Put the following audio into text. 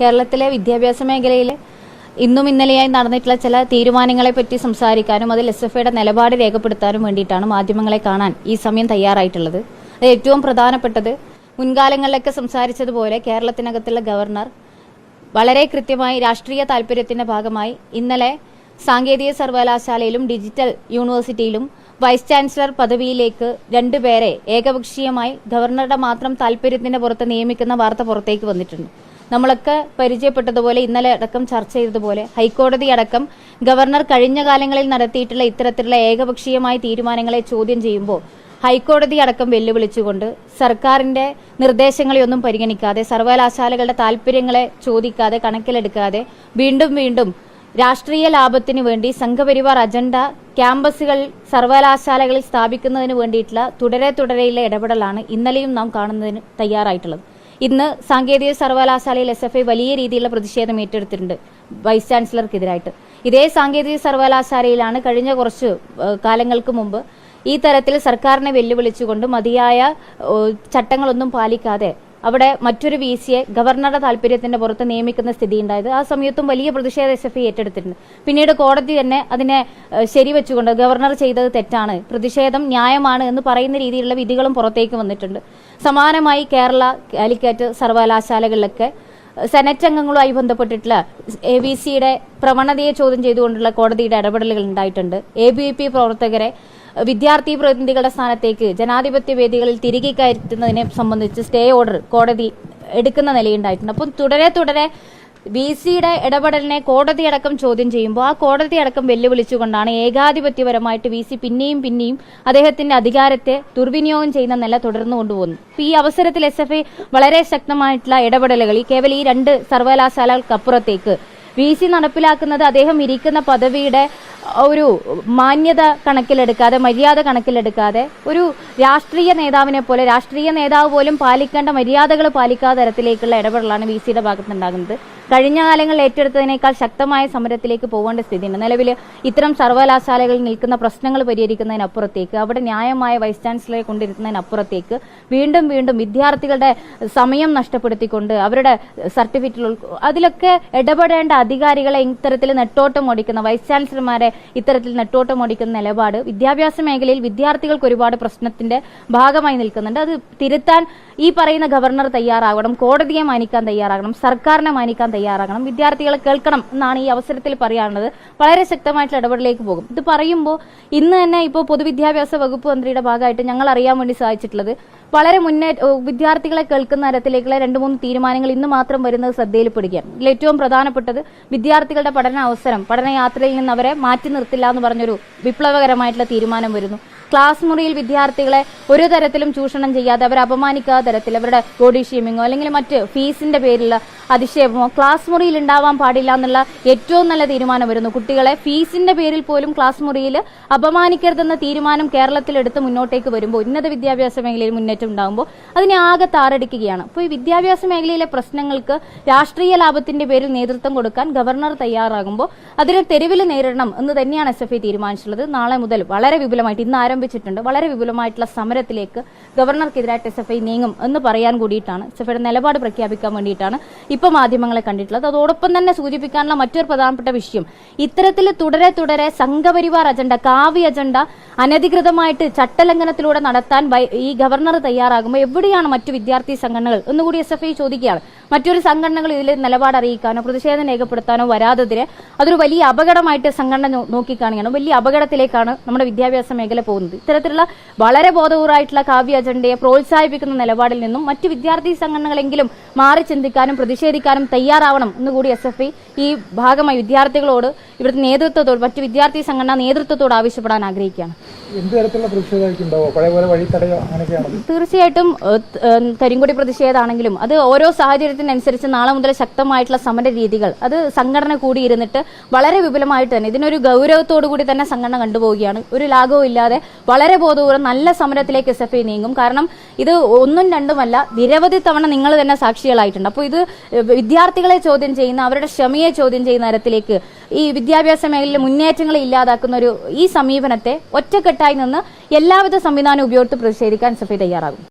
കേരളത്തിലെ വിദ്യാഭ്യാസ മേഖലയിൽ ഇന്നും ഇന്നലെയായി നടന്നിട്ടുള്ള ചില തീരുമാനങ്ങളെ പറ്റി സംസാരിക്കാനും അതിൽ എസ് എഫ് ഐയുടെ നിലപാട് രേഖപ്പെടുത്താനും വേണ്ടിയിട്ടാണ് മാധ്യമങ്ങളെ കാണാൻ ഈ സമയം തയ്യാറായിട്ടുള്ളത്. അത് ഏറ്റവും പ്രധാനപ്പെട്ടത് മുൻകാലങ്ങളിലൊക്കെ സംസാരിച്ചതുപോലെ കേരളത്തിനകത്തുള്ള ഗവർണർ വളരെ കൃത്യമായി രാഷ്ട്രീയ താൽപര്യത്തിന്റെ ഭാഗമായി ഇന്നലെ സാങ്കേതിക സർവകലാശാലയിലും ഡിജിറ്റൽ യൂണിവേഴ്സിറ്റിയിലും വൈസ് ചാൻസലർ പദവിയിലേക്ക് രണ്ടുപേരെ ഏകപക്ഷീയമായി ഗവർണറുടെ മാത്രം താൽപര്യത്തിന്റെ പുറത്ത് നിയമിക്കുന്ന വാർത്ത പുറത്തേക്ക് വന്നിട്ടുണ്ട്. നമ്മളൊക്കെ പരിചയപ്പെട്ടതുപോലെ ഇന്നലെ അടക്കം ചർച്ച ചെയ്തതുപോലെ ഹൈക്കോടതി അടക്കം ഗവർണർ കഴിഞ്ഞ കാലങ്ങളിൽ നടത്തിയിട്ടുള്ള ഇത്തരത്തിലുള്ള ഏകപക്ഷീയമായ തീരുമാനങ്ങളെ ചോദ്യം ചെയ്യുമ്പോൾ ഹൈക്കോടതി അടക്കം വെല്ലുവിളിച്ചുകൊണ്ട് സർക്കാരിന്റെ നിർദ്ദേശങ്ങളെയൊന്നും പരിഗണിക്കാതെ സർവകലാശാലകളുടെ താല്പര്യങ്ങളെ ചോദിക്കാതെ കണക്കിലെടുക്കാതെ വീണ്ടും വീണ്ടും രാഷ്ട്രീയ ലാഭത്തിനു വേണ്ടി സംഘപരിവാർ അജണ്ട ക്യാമ്പസുകൾ സർവകലാശാലകളിൽ സ്ഥാപിക്കുന്നതിന് വേണ്ടിയിട്ടുള്ള തുടരെ തുടരെയുള്ള ഇടപെടലാണ് ഇന്നലെയും നാം കാണുന്നതിന് തയ്യാറായിട്ടുള്ളത്. ഇന്ന് സാങ്കേതിക സർവകലാശാലയിൽ എസ് എഫ് ഐ വലിയ രീതിയിലുള്ള പ്രതിഷേധം ഏറ്റെടുത്തിട്ടുണ്ട് വൈസ് ചാൻസലർക്കെതിരായിട്ട്. ഇതേ സാങ്കേതിക സർവകലാശാലയിലാണ് കഴിഞ്ഞ കുറച്ച് കാലങ്ങൾക്ക് മുമ്പ് ഈ തരത്തിൽ സർക്കാരിനെ വെല്ലുവിളിച്ചുകൊണ്ട് മതിയായ ചട്ടങ്ങളൊന്നും പാലിക്കാതെ അവിടെ മറ്റൊരു വി സിയെ ഗവർണറുടെ താല്പര്യത്തിന്റെ പുറത്ത് നിയമിക്കുന്ന സ്ഥിതി ഉണ്ടായത് ആ സമയത്തും വലിയ പ്രതിഷേധ എസ് എഫ് ഐ ഏറ്റെടുത്തിട്ടുണ്ട്. പിന്നീട് കോടതി തന്നെ അതിനെ ശരിവെച്ചുകൊണ്ട് ഗവർണർ ചെയ്തത് തെറ്റാണ്. പ്രതിഷേധം ന്യായമാണ് എന്ന് പറയുന്ന രീതിയിലുള്ള വിധികളും പുറത്തേക്ക് വന്നിട്ടുണ്ട്. സമാനമായി കേരള കാലിക്കറ്റ് സർവകലാശാലകളിലൊക്കെ സെനറ്റ് അംഗങ്ങളുമായി ബന്ധപ്പെട്ടിട്ടുള്ള എ ബി സിയുടെ പ്രവണതയെ ചോദ്യം ചെയ്തുകൊണ്ടുള്ള കോടതിയുടെ ഇടപെടലുകൾ ഉണ്ടായിട്ടുണ്ട്. എ ബി പി പ്രവർത്തകരെ വിദ്യാർത്ഥി പ്രതിനിധികളുടെ സ്ഥാനത്തേക്ക് ജനാധിപത്യ വേദികളിൽ തിരികെ കയറ്റുന്നതിനെ സംബന്ധിച്ച് സ്റ്റേ ഓർഡർ കോടതി എടുക്കുന്ന നിലയുണ്ടായിട്ടുണ്ട് അപ്പം തുടരെ തുടരെ ബി സിയുടെ ഇടപെടലിനെ കോടതി അടക്കം ചോദ്യം ചെയ്യുമ്പോൾ ആ കോടതി അടക്കം വെല്ലുവിളിച്ചുകൊണ്ടാണ് ഏകാധിപത്യപരമായിട്ട് വി സി പിന്നെയും പിന്നെയും അദ്ദേഹത്തിന്റെ അധികാരത്തെ ദുർവിനിയോഗം ചെയ്യുന്ന നില തുടർന്നു കൊണ്ടുപോകുന്നു. ഈ അവസരത്തിൽ എസ് എഫ് ഐ വളരെ ശക്തമായിട്ടുള്ള ഇടപെടലുകൾ ഈ കേവലം ഈ രണ്ട് സർവകലാശാലകൾക്കപ്പുറത്തേക്ക് വി സി നടപ്പിലാക്കുന്നത് അദ്ദേഹം ഇരിക്കുന്ന പദവിയുടെ ഒരു മാന്യത കണക്കിലെടുക്കാതെ മര്യാദ കണക്കിലെടുക്കാതെ ഒരു രാഷ്ട്രീയ നേതാവിനെ പോലെ രാഷ്ട്രീയ നേതാവ് പോലും പാലിക്കേണ്ട മര്യാദകൾ പാലിക്കാത്ത തരത്തിലേക്കുള്ള ഇടപെടലാണ് വി സിയുടെ ഭാഗത്തുനിന്നുണ്ടാകുന്നത്. കഴിഞ്ഞ കാലങ്ങളിൽ ഏറ്റെടുത്തതിനേക്കാൾ ശക്തമായ സമരത്തിലേക്ക് പോകേണ്ട സ്ഥിതിയുണ്ട്. നിലവിൽ ഇത്തരം സർവകലാശാലകളിൽ നിൽക്കുന്ന പ്രശ്നങ്ങൾ പരിഹരിക്കുന്നതിനപ്പുറത്തേക്ക് അവിടെ ന്യായമായ വൈസ് ചാൻസലറെ കൊണ്ടിരുന്നതിനപ്പുറത്തേക്ക് വീണ്ടും വീണ്ടും വിദ്യാർത്ഥികളുടെ സമയം നഷ്ടപ്പെടുത്തിക്കൊണ്ട് അവരുടെ സർട്ടിഫിക്കറ്റുകൾ അതിലൊക്കെ ഇടപെടേണ്ട അധികാരികളെ ഇത്തരത്തിൽ നെട്ടോട്ടം ഓടിക്കുന്ന വൈസ് ചാൻസലർമാരെ ഇത്തരത്തിൽ നെട്ടോട്ടം ഓടിക്കുന്ന നിലപാട് വിദ്യാഭ്യാസ മേഖലയിൽ വിദ്യാർത്ഥികൾക്ക് ഒരുപാട് പ്രശ്നത്തിന്റെ ഭാഗമായി നിൽക്കുന്നുണ്ട്. അത് തിരുത്താൻ ഈ പറയുന്ന ഗവർണർ തയ്യാറാകണം കോടതിയെ മാനിക്കാൻ തയ്യാറാകണം സർക്കാരിനെ മാനിക്കാൻ തയ്യാറാകണം വിദ്യാർത്ഥികളെ കേൾക്കണം എന്നാണ് ഈ അവസരത്തിൽ പറയാനുള്ളത്. വളരെ ശക്തമായിട്ടുള്ള ഇടപെടലിലേക്ക് പോകും. ഇത് പറയുമ്പോൾ ഇന്ന് തന്നെ ഇപ്പോൾ പൊതുവിദ്യാഭ്യാസ വകുപ്പ് മന്ത്രിയുടെ ഭാഗമായിട്ട് ഞങ്ങൾ അറിയാൻ വേണ്ടി സാധിച്ചിട്ടുള്ളത് വളരെ മുന്നേ വിദ്യാർത്ഥികളെ കേൾക്കുന്ന തരത്തിലേക്കുള്ള രണ്ട് മൂന്ന് തീരുമാനങ്ങൾ ഇന്ന് മാത്രം വരുന്നത് ശ്രദ്ധയിൽപ്പെടുകയാണ്. ഇതിൽ ഏറ്റവും പ്രധാനപ്പെട്ടത് വിദ്യാർത്ഥികളുടെ പഠന അവസരം പഠനയാത്രയിൽ നിന്ന് അവരെ മാറ്റി നിർത്തില്ല എന്ന് പറഞ്ഞൊരു വിപ്ലവകരമായിട്ടുള്ള തീരുമാനം വരുന്നു. ക്ലാസ് മുറിയിൽ വിദ്യാർത്ഥികളെ ഒരു തരത്തിലും ചൂഷണം ചെയ്യാതെ അവരെ അപമാനിക്കാത്ത തരത്തിൽ അവരുടെ ബോഡി ഷേമിങ്ങോ അല്ലെങ്കിൽ മറ്റ് ഫീസിന്റെ പേരിൽ അധിക്ഷേപമോ ക്ലാസ് മുറിയിൽ ഉണ്ടാവാൻ പാടില്ല എന്നുള്ള ഏറ്റവും നല്ല തീരുമാനം വരുന്നു. കുട്ടികളെ ഫീസിന്റെ പേരിൽ പോലും ക്ലാസ് മുറിയിൽ അപമാനിക്കരുതെന്ന തീരുമാനം കേരളത്തിലെടുത്ത് മുന്നോട്ടേക്ക് വരുമ്പോൾ ഉന്നത വിദ്യാഭ്യാസ മേഖലയിൽ മുന്നേറ്റം ഉണ്ടാകുമ്പോൾ അതിനെ ആകെ താറടിക്കുകയാണ്. അപ്പോൾ ഈ വിദ്യാഭ്യാസ മേഖലയിലെ പ്രശ്നങ്ങൾക്ക് രാഷ്ട്രീയ ലാഭത്തിന്റെ പേരിൽ നേതൃത്വം കൊടുക്കാൻ ഗവർണർ തയ്യാറാകുമ്പോൾ അതിനെ തെരുവിൽ നേരിടണം എന്ന് തന്നെയാണ് എസ് എഫ് ഐ തീരുമാനിച്ചിട്ടുള്ളത്. നാളെ മുതൽ വളരെ വിപുലമായിട്ട് ഇന്ന് ആരംഭിച്ചിട്ടുണ്ട് വളരെ വിപുലമായിട്ടുള്ള സമരത്തിലേക്ക് ഗവർണർക്കെതിരായിട്ട് എസ് എഫ് ഐ നീങ്ങും എന്ന് പറയാൻ കൂടിയിട്ടാണ്. എസ് എഫ് ഐയുടെ നിലപാട് പ്രഖ്യാപിക്കാൻ വേണ്ടിയിട്ടാണ് ഇപ്പോൾ മാധ്യമങ്ങളെ കണ്ടിട്ടുള്ളത്. അതോടൊപ്പം തന്നെ സൂചിപ്പിക്കാനുള്ള മറ്റൊരു പ്രധാനപ്പെട്ട വിഷയം ഇത്തരത്തിൽ തുടരെ തുടരെ സംഘപരിവാർ അജണ്ട കാവ്യ അജണ്ട അനധികൃതമായിട്ട് ചട്ടലംഘനത്തിലൂടെ നടത്താൻ ഈ ഗവർണർ തയ്യാറാകുമ്പോൾ എവിടെയാണ് മറ്റു വിദ്യാർത്ഥി സംഘടനകൾ? എന്നുകൂടി എസ് എഫ് ഐ ചോദിക്കുകയാണ്. മറ്റൊരു സംഘടനകൾ ഇതിൽ നിലപാട് അറിയിക്കാനോ പ്രതിഷേധം രേഖപ്പെടുത്താനോ വരാത്തതിരെ അതൊരു വലിയ അപകടമായിട്ട് സംഘടന നോക്കിക്കാണുകയാണ്. വലിയ അപകടത്തിലേക്കാണ് നമ്മുടെ വിദ്യാഭ്യാസ മേഖല പോകുന്നത്. ഇത്തരത്തിലുള്ള വളരെ ബോധപൂർവമായിട്ടുള്ള കാവ്യ അജണ്ടയെ പ്രോത്സാഹിപ്പിക്കുന്ന നിലപാടിൽ നിന്നും മറ്റ് വിദ്യാർത്ഥി സംഘടനകളെങ്കിലും മാറി ചിന്തിക്കാനും പ്രതിഷേധിക്കാനും തയ്യാറാവണം എന്നുകൂടി എസ് എഫ് ഐ ഈ ഭാഗമായി വിദ്യാർത്ഥികളോട് ഇവിടുത്തെ നേതൃത്വത്തോട് മറ്റ് വിദ്യാർത്ഥി സംഘടനാ നേതൃത്വത്തോട് ആവശ്യപ്പെടാൻ ആഗ്രഹിക്കുകയാണ്. എന്ത് തരത്തിലുള്ള പ്രതിഷേധമായിരിക്കും തീർച്ചയായിട്ടും കരിങ്കൊടി പ്രതിഷേധമാണെങ്കിലും അത് ഓരോ സാഹചര്യത്തിനനുസരിച്ച് നാളെ മുതൽ ശക്തമായിട്ടുള്ള സമര രീതികൾ അത് സംഘടന കൂടിയിരുന്നിട്ട് വളരെ വിപുലമായിട്ട് തന്നെ ഇതിനൊരു ഗൗരവത്തോടു കൂടി തന്നെ സംഘടന കണ്ടുപോവുകയാണ്. ഒരു ലാഘവും ഇല്ലാതെ വളരെ ബോധപൂർവം നല്ല സമരത്തിലേക്ക് എസ് എഫ് ഐ നീങ്ങും. കാരണം ഇത് ഒന്നും രണ്ടുമല്ല നിരവധി തവണ നിങ്ങൾ തന്നെ സാക്ഷികളായിട്ടുണ്ട്. അപ്പോൾ ഇത് വിദ്യാർത്ഥികളെ ചോദ്യം ചെയ്യുന്ന അവരുടെ ക്ഷമയെ ചോദ്യം ചെയ്യുന്ന തരത്തിലേക്ക് ഈ വിദ്യാഭ്യാസ മേഖലയിലെ മുന്നേറ്റങ്ങളെ ഇല്ലാതാക്കുന്ന ഒരു ഈ സമീപനത്തെ ഒറ്റക്കെട്ടായി നിന്ന് എല്ലാവിധ സംവിധാനം ഉപയോഗിച്ച് പ്രതിഷേധിക്കാൻ എസ് തയ്യാറാകും.